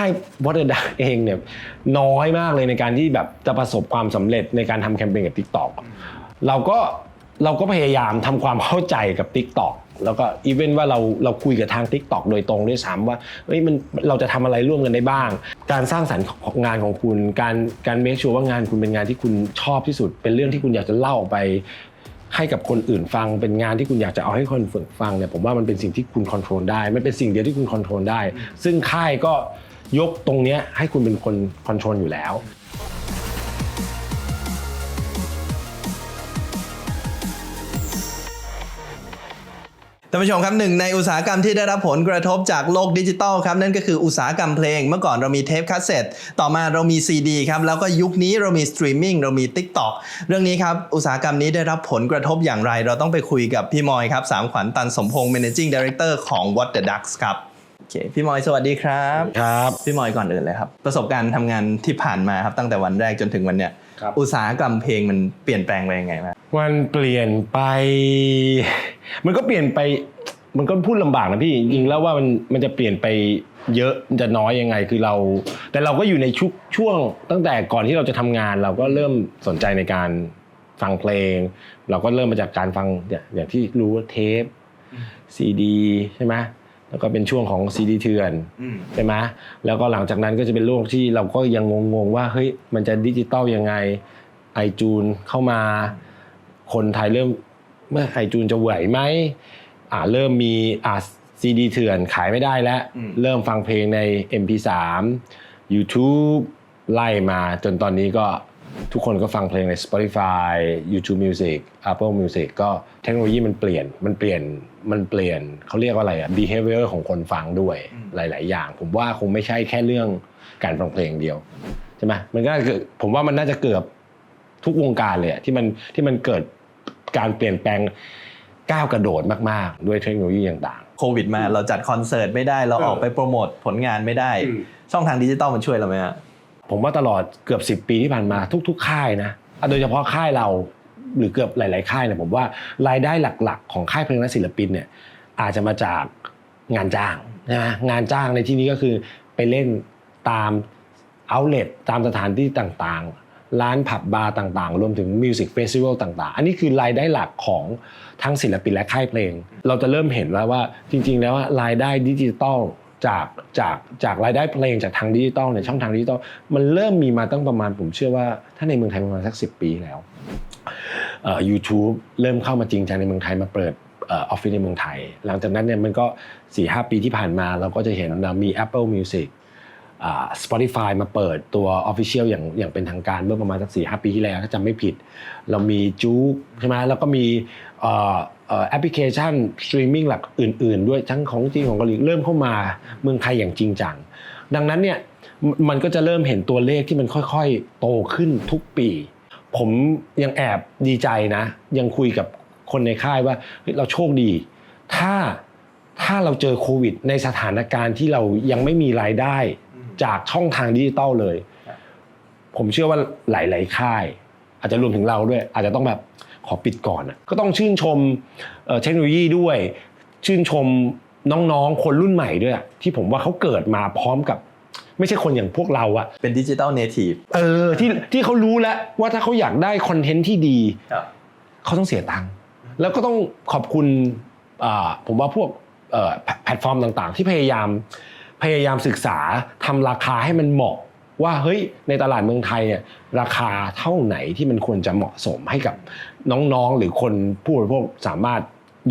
ค่ายวอเตอร์ดักเองเนี่ยน้อยมากเลยในการที่แบบจะประสบความสำเร็จในการทำแคมเปญกับ TikTok เราก็เราก็พยายามทำความเข้าใจกับ TikTok แล้วก็อีเวนต์ว่าเราเราคุยกับทาง TikTok โดยตรงด้วยซ้ำว่าเฮ้ยมันเราจะทำอะไรร่วมกันได้บ้าง การสร้างสรรค์ของงานของคุณ การการเมคชัวร์ว่างานคุณเป็นงานที่คุณชอบที่สุด เป็นเรื่องที่คุณอยากจะเล่าออกไปให้กับคนอื่นฟังเป็นงานที่คุณอยากจะเอาให้คนฝึกฟังเนี่ยผมว่ามันเป็นสิ่งที่คุณคอนโทรลได้มันเป็นสิ่งเดียวที่คุณคอนโทรลได้ ซึ่งค่ายก็ ยกตรงเนี้ยให้คุณเป็นคนคอนโทรลอยู่แล้วท่านผู้ชมครับหนึ่งในอุตสาหกรรมที่ได้รับผลกระทบจากโลกดิจิตอลครับนั่นก็คืออุตสาหกรรมเพลง เมื่อก่อนเรามีเทปคาสเซ็ตต่อมาเรามีซีดีครับแล้วก็ยุคนี้เรามีสตรีมมิ่งเรามี Tik t o อกเรื่องนี้ครับอุตสาหกรรมนี้ได้รับผลกระทบอย่างไร เราต้องไปคุยกับพี่มอยครับสามขวัญตันสมพงษ์ managing director ของ What the Ducks ครับ เคพี่มอยสวัสดีครับครับพี่มอยก่อนอื่นเลยครับ ประสบการณ์ทำงานที่ผ่านมาครับตั้งแต่วันแรกจนถึงวันเนี้ยครับอุตสาหกรรมเพลงมันเปลี่ยนแปลงไปยังไงบ้างมันเปลี่ยนไป มันก็เปลี่ยนไป มันก็พูดลำบากนะพี่จริงๆแล้วว่ามันมันจะเปลี่ยนไปเยอะมันจะน้อยยังไงคือเรา แต่เราก็อยู่ในชุกช่วง ตั้งแต่ก่อนที่เราจะทำงาน เราก็เริ่มสนใจในการฟังเพลง เราก็เริ่มมาจากการฟังเนี่ยอย่างที่รู้ว่าเทปซีดีใช่ไหม แล้วก็เป็นช่วงของซีดีเถื่อนใช่ไหมแล้วก็หลังจากนั้นก็จะเป็นโลกที่เราก็ยังงงๆว่าเฮ้ยมันจะดิจิตอลยังไงไอจูนเข้ามา คนไทยเริ่มเมื่อไอจูนจะไหวไหมอ่าเริ่มมีอ่าซีดีเถื่อนขายไม่ได้แล้วอืมเริ่มฟังเพลงใน MP3 YouTube ไล่มาจนตอนนี้ก็ ทุกคนก็ฟังเพลงใน Spotify YouTube Music Apple Music ก็เทคโนโลยีมันเปลี่ยนมันเปลี่ยนมันเปลี่ยนเขาเรียกว่าอะไรอะ behavior ของคนฟังด้วยหลาย ๆ อย่าง ผมว่าคงไม่ใช่แค่เรื่องการฟังเพลงเดียวใช่ไหมมันก็คือผมว่ามันน่าจะเกือบทุกวงการเลยอะที่มันที่มันเกิดการเปลี่ยนแปลงก้าวกระโดดมาก ๆ ด้วยเทคโนโลยีต่างโควิดมาเราจัดคอนเสิร์ตไม่ได้เราออกไปโปรโมทผลงานไม่ได้อืมช่องทางดิจิตอลมันช่วยเราไหมฮะ ผมว่าตลอดเกือบ 10 ปีที่ผ่านมาทุก ๆ ค่ายนะโดยเฉพาะค่ายเราหรือเกือบหลาย ๆ ค่ายเนี่ยผมว่ารายได้หลักๆ ของค่ายเพลงและศิลปินเนี่ยอาจจะมาจากงานจ้างนะงานจ้างในที่นี้ก็คือไปเล่นตามเอาเล t ตามสถานที่ต่างๆ ร้านผับบาร์ต่างๆ รวมถึงมิวสิกเฟสติวัลต่างๆ อันนี้คือรายได้หลักของทั้งศิลปินและค่ายเพลง เราจะเริ่มเห็นแล้วว่าจริง ๆ แล้วว่ารายได้ดิจิตอล จากจากจากรายได้เพลงจากทางดิจิตอลในช่องทางดิจิตอลมันเริ่มมีมาตั้งประมาณผมเชื่อว่าถ้าในเมืองไทยประมาณสักสิปีแล้วเอ่อ u t u b e เริ่มเข้ามาจริงจังในเมืองไทยมาเปิดออฟฟิศในเมืองไทย หลังจากนั้นเนี่ยมันก็4ีหปีที่ผ่านมาเราก็จะเห็นเรามี Apple Music Spotify มาเปิดตัว Official อย่างอย่างเป็นทางการเมื่อประมาณสักสี่หปีที่แล้วถ้าจำไม่ผิด เรามีจู๊กใช่ไหมแล้วก็มีแอปพลิเคชันสตรีมมิ่งหลักอื่น ๆ ด้วยทั้งของจีนของเกาหลีเริ่มเข้ามาเมืองไทยอย่างจริงจัง ดังนั้นเนี่ยมันก็จะเริ่มเห็นตัวเลขที่มันค่อยๆ โตขึ้นทุกปี ผมยังแอบดีใจนะ ยังคุยกับคนในค่ายว่าเราโชคดี ถ้าถ้าเราเจอโควิด ในสถานการณ์ที่เรายังไม่มีรายได้ จากช่องทางดิจิตอลเลย ผมเชื่อว่าหลาย ๆ ค่าย อาจจะรวมถึงเราด้วย อาจจะต้องแบบขอปิดก่อนอะก็ต้องชื่นชมเอ่อเทคโนโลยีด้วย ชื่นชมน้อง ๆ คนรุ่นใหม่ด้วยอะที่ผมว่าเขาเกิดมาพร้อมกับไม่ใช่คนอย่างพวกเราอะเป็นดิจิตอลเนทีฟเออที่ที่เขารู้แล้วว่าถ้าเขาอยากได้คอนเทนต์ที่ดี เขาต้องเสียตังค์แล้วก็ต้องขอบคุณอ่าผมว่าพวกเอ่อแพแพลตฟอร์มต่างๆ ที่พยายาม พยายามศึกษาทำราคาให้มันเหมาะ ว่าเฮ้ยในตลาดเมืองไทยเนี่ยราคาเท่าไหนที่มันควรจะเหมาะสมให้กับน้องๆ หรือคนผู้บริโภคสามารถ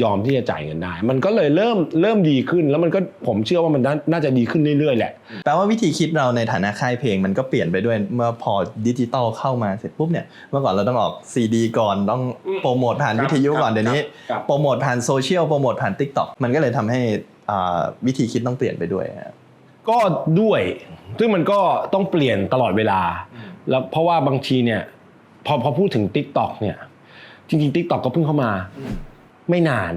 ยอมที่จะจ่ายเงินได้ มันก็เลยเริ่มเริ่มดีขึ้นแล้วมันก็ผมเชื่อว่ามันน่าน่าจะดีขึ้นเรื่อยๆแหละ แปลว่าวิธีคิดเราในฐานะค่ายเพลงมันก็เปลี่ยนไปด้วยเมื่อพอดิจิตอลเข้ามาเสร็จปุ๊บเนี่ยเมื่อก่อนเราต้องออกซีดีก่อนต้องโปรโมทผ่านครับวิทยุครับก่อนเดี๋ยวนี้ครับโปรโมทผ่านโซเชียลโปรโมทผ่าน Tik t o อกมันก็เลยทำให้อ่าวิธีคิดต้องเปลี่ยนไปด้วยครับ ก็ด้วย ซึ่งมันก็ต้องเปลี่ยนตลอดเวลา แล้วเพราะว่าบางทีเนี่ย พอพอพูดถึง Tik t o อกเนี่ย จริงๆ Tik t o อกก็เพิ่งเข้ามา ไม่นาน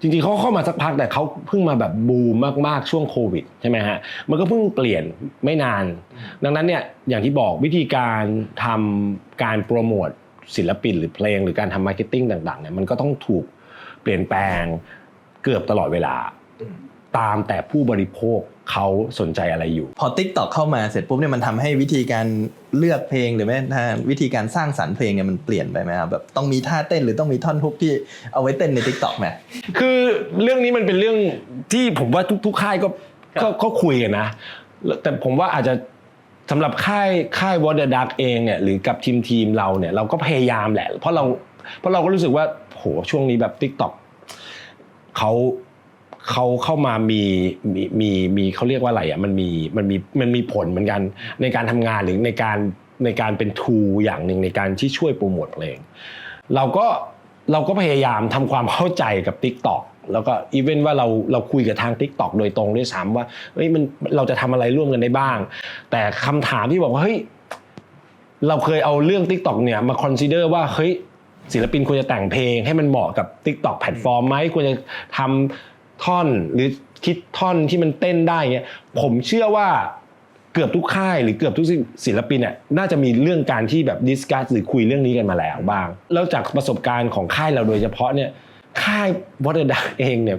จริงๆเขาเข้ามาสักพักแต่เขาเพิ่งมาแบบบูมมากๆช่วงโควิดใช่ไหมฮะ มันก็เพิ่งเปลี่ยนไม่นาน ดังนั้นเนี่ยอย่างที่บอกวิธีการทำการโปรโมทศิลปินหรือเพลงหรือการทำมาร์เก็ตติ้งต่างๆเนี่ยมันก็ต้องถูกเปลี่ยนแปลงเกือบตลอดเวลา ตามแต่ผู้บริโภค เขาสนใจอะไรอยู่ พอ Tik t o อกเข้ามาเสร็จปุ๊บเนี่ยมันทำให้วิธีการเลือกเพลงหรือแม้ทางวิธีการสร้างสรรค์เพลงเนี่ยมันเปลี่ยนไปไหมครับแบบต้องมีท่าเต้นหรือต้องมีท่อนฮุกที่เอาไว้เต้นใน Tik t o อกไหมคือเรื่องนี้มันเป็นเรื่องที่ผมว่าทุกๆค่ายก็ครับก็ก็คุยกันนะแล้วแต่ผมว่าอาจจะสำหรับค่ายค่ายวอเดอร์ดักเองเนี่ยหรือกับทีมทีมเราเนี่ยเราก็พยายามแหละ เพราะเราเพราะเราก็รู้สึกว่าโหช่วงนี้แบบ t ิ k t o k เขา เขาเข้ามามีมีมีมีเขาเรียกว่าอะไรอะมันมีมันมีมันมีผลเหมือนกันในการทำงานหรือในการในการเป็นทูอย่างหนึ่งในการที่ช่วยโปรโมทเพลงเราก็เราก็พยายามทำความเข้าใจกับ Tik t o อกแล้วก็อีเวนต์ว่าเราเราคุยกับทาง Tik t o อกโดยตรงด้วยซ้ำว่าเฮ้ยมันเราจะทำอะไรร่วมกันได้บ้าง แต่คำถามที่บอกว่าเฮ้ยเราเคยเอาเรื่อง Tik t o อกเนี่ยมาคอนซีเดอร์ว่าเฮ้ยศิลปินควรจะแต่งเพลงให้มันเหมาะกับ Tik t o อกแพลตฟอร์มไหมควรจะทำ ท่อนหรือคิดท่อนที่มันเต้นได้เงี้ยผมเชื่อว่าเกือบทุกค่ายหรือเกือบทุกศิลปินเนี่ยน่าจะมีเรื่องการที่แบบดิสคัสหรือคุยเรื่องนี้กันมาแล้วบ้าง แล้วจากประสบการณ์ของค่ายเราโดยเฉพาะเนี่ยค่ายวอเตอร์ดักเองเนี่ย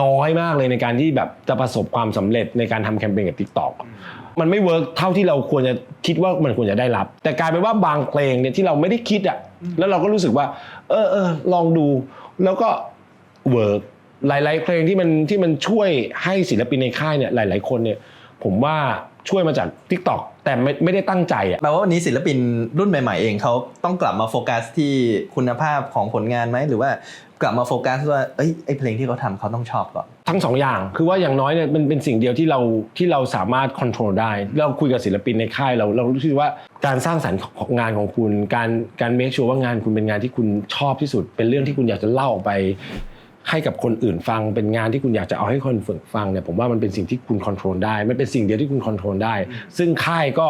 น้อยมากเลยในการที่แบบจะประสบความสำเร็จในการทำแคมเปญกับ t ิ k t o k มันไม่เวิร์กเท่าที่เราควรจะคิดว่ามันควรจะได้รับ แต่กลายเป็นว่าบางเพลงเนี่ยที่เราไม่ได้คิดอะแล้วเราก็รู้สึกว่า เออเออลองดูแล้วก็เวิร์ก หลาย ๆ เพลงที่มันที่มันช่วยให้ศิลปินในค่ายเนี่ยหลาย ๆ คนเนี่ยผมว่าช่วยมาจาก Tik t o อกแต่ไม่ไม่ได้ตั้งใจอะแปลว่าวันนี้ศิลปินรุ่นใหม่ ๆ เองเขาต้องกลับมาโฟกัสที่คุณภาพของผลงานไหมหรือว่ากลับมาโฟกัสว่าเอ้ยไอเพลงที่เขาทำเขาต้องชอบก่อนทั้งสองอย่างคือว่าอย่างน้อยเนี่ยมันเป็นสิ่งเดียวที่เราที่เราสามารถควบคุมได้ เราคุยกับศิลปินในค่ายเราเรารู้สึกว่าการสร้างสรรค์ของงานของคุณ การการเมคชัวร์ว่างานคุณเป็นงานที่คุณชอบที่สุด เป็นเรื่องที่คุณอยากจะเล่าออกไป ให้กับคนอื่นฟัง เป็นงานที่คุณอยากจะเอาให้คนฝึกฟังเนี่ยผมว่ามันเป็นสิ่งที่คุณควบคุมได้มันเป็นสิ่งเดียวที่คุณควบคุมได้ ซึ่งค่ายก็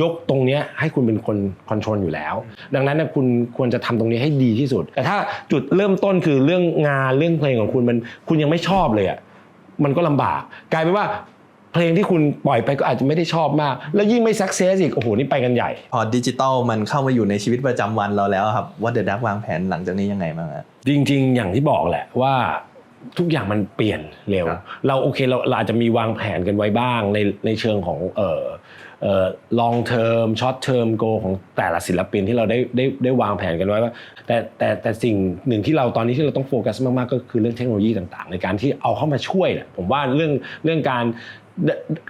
ยกตรงนี้ให้คุณเป็นคนควบคุมอยู่แล้ว ดังนั้นนะคุณควรจะทำตรงนี้ให้ดีที่สุด แต่ถ้าจุดเริ่มต้นคือเรื่องงานเรื่องเพลงของคุณมันคุณยังไม่ชอบเลยอะมันก็ลำบาก กลายเป็นว่า เพลงที่คุณปล่อยไปก็อาจจะไม่ได้ชอบมาก แล้วยิ่งไม่สักเซสอีกโอ้โหนี่ไปกันใหญ่ พอดิจิตอลมันเข้ามาอยู่ในชีวิตประจำวันเราแล้วครับว่าเดอะดักวางแผนหลังจากนี้ยังไงบ้างอะจริง ๆ อย่างที่บอกแหละว่าทุกอย่างมันเปลี่ยนเร็วครับเราโอเคเราเราอาจจะมีวางแผนกันไว้บ้างในในเชิงของเอ่อเอ่อ long term short term goal ของแต่ละศิลปินที่เราได้ได้ได้วางแผนกันไว้ว่า แต่แต่แต่สิ่งหนึ่งที่เราตอนนี้ที่เราต้องโฟกัสมากๆ ก็คือเรื่องเทคโนโลยีต่างๆ ในการที่เอาเข้ามาช่วยเนี่ยผมว่าเรื่องเรื่องการ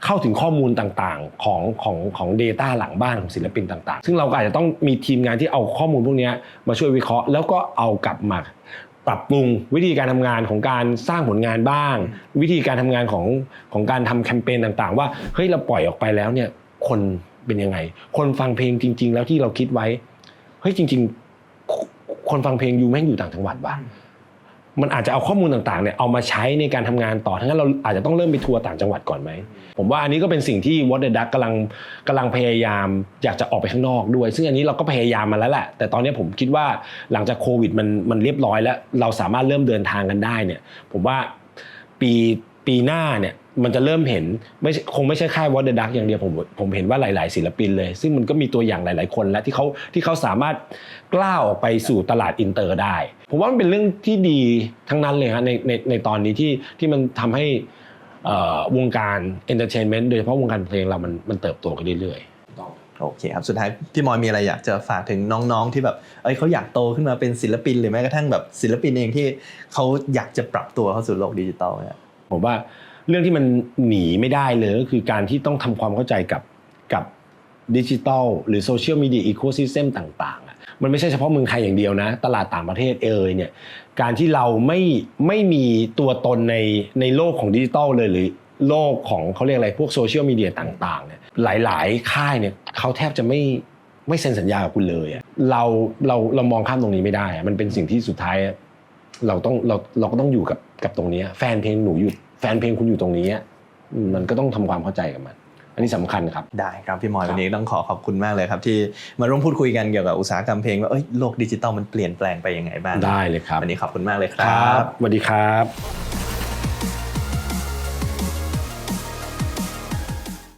เข้าถึงข้อมูลต่างๆ ของของของ Data หลังบ้านของศิลปินต่าง ๆ ซึ่งเราก็อาจจะต้องมีทีมงานที่เอาข้อมูลพวกนี้มาช่วยวิเคราะห์ แล้วก็เอากลับมาปรับปรุงวิธีการทำงานของการสร้างผลงานบ้าง วิธีการทำงานของของการทำแคมเปญต่างๆ ว่าเฮ้ยเราปล่อยออกไปแล้วเนี่ยคนเป็นยังไง คนฟังเพลงจริง ๆ แล้วที่เราคิดไว้เฮ้ยจริง ๆ คนฟังเพลงอยู่แม่งอยู่ต่างจังหวัดว่ะ มันอาจจะเอาข้อมูลต่างๆเนี่ยเอามาใช้ในการทำงานต่อทั้งนั้นเราอาจจะต้องเริ่มไปทัวร์ต่างจังหวัดก่อนไหม ผมว่าอันนี้ก็เป็นสิ่งที่ What the Duck กำลังกำลังพยายามอยากจะออกไปข้างนอกด้วย ซึ่งอันนี้เราก็พยายามมาแล้วแหละ แต่ตอนนี้ผมคิดว่าหลังจากโควิดมันมันเรียบร้อยแล้ว เราสามารถเริ่มเดินทางกันได้เนี่ย ผมว่าปีปีหน้าเนี่ย มันจะเริ่มเห็นไม่ใช่คงไม่ใช่ค่ายวอเดอร์ดักอย่างเดียวผมผมเห็นว่าหลาย ๆ ศิลปินเลย ซึ่งมันก็มีตัวอย่างหลาย ๆ คนแล้วที่เขาที่เขาสามารถกล้าออกไปสู่ตลาดอินเตอร์ได้ ผมว่ามันเป็นเรื่องที่ดีทั้งนั้นเลยฮะในในในตอนนี้ที่ที่มันทำให้เอ่อวงการเอนเตอร์เทนเมนต์โดยเฉพาะวงการเพลงเรามันมันเติบโตกันเรื่อยๆโอเคครับสุดท้ายพี่มอยมีอะไรอยากจะฝากถึงน้องๆที่แบบเอ้ยเขาอยากโตขึ้นมาเป็นศิลปินหรือแม้กระทั่งแบบศิลปินเองที่เขาอยากจะปรับตัวเข้าสู่โลกดิจิตอลเนี่ยผมว่า เรื่องที่มันหนีไม่ได้เลยก็คือการที่ต้องทำความเข้าใจกับกับดิจิทัลหรือโซเชียลมีเดียอีโคซิสเต็มต่างๆอะมันไม่ใช่เฉพาะเมืองไทยอย่างเดียวนะ ตลาดต่างประเทศเอยเนี่ยการที่เราไม่ไม่มีตัวตนในในโลกของดิจิทัลเลยหรือโลกของเขาเรียกอะไรพวกโซเชียลมีเดียต่างๆเนี่ยหลายๆ ค่ายเนี่ยเขาแทบจะไม่ไม่เซ็นสัญญากับคุณเลยอะเราเราเรามองข้ามตรงนี้ไม่ได้ มันเป็นสิ่งที่สุดท้ายเราต้องเราเราก็ต้องอยู่กับกับตรงนี้ แฟนเพลงหนูอยู่ แฟนเพลงคุณอยู่ตรงนี้อืมมันก็ต้องทำความเข้าใจกับมัน อันนี้สำคัญครับ ได้ครับพี่มอยครับ วันนี้ต้องขอขอบคุณมากเลยครับ ที่มาร่วมพูดคุยกันเกี่ยวกับอุตสาหกรรมเพลงว่าเอ้ยโลกดิจิตอลมันเปลี่ยนแปลงไปยังไงบ้างได้เลยครับวันนี้ขอบคุณมากเลยคครัรับบสวัสดีครับ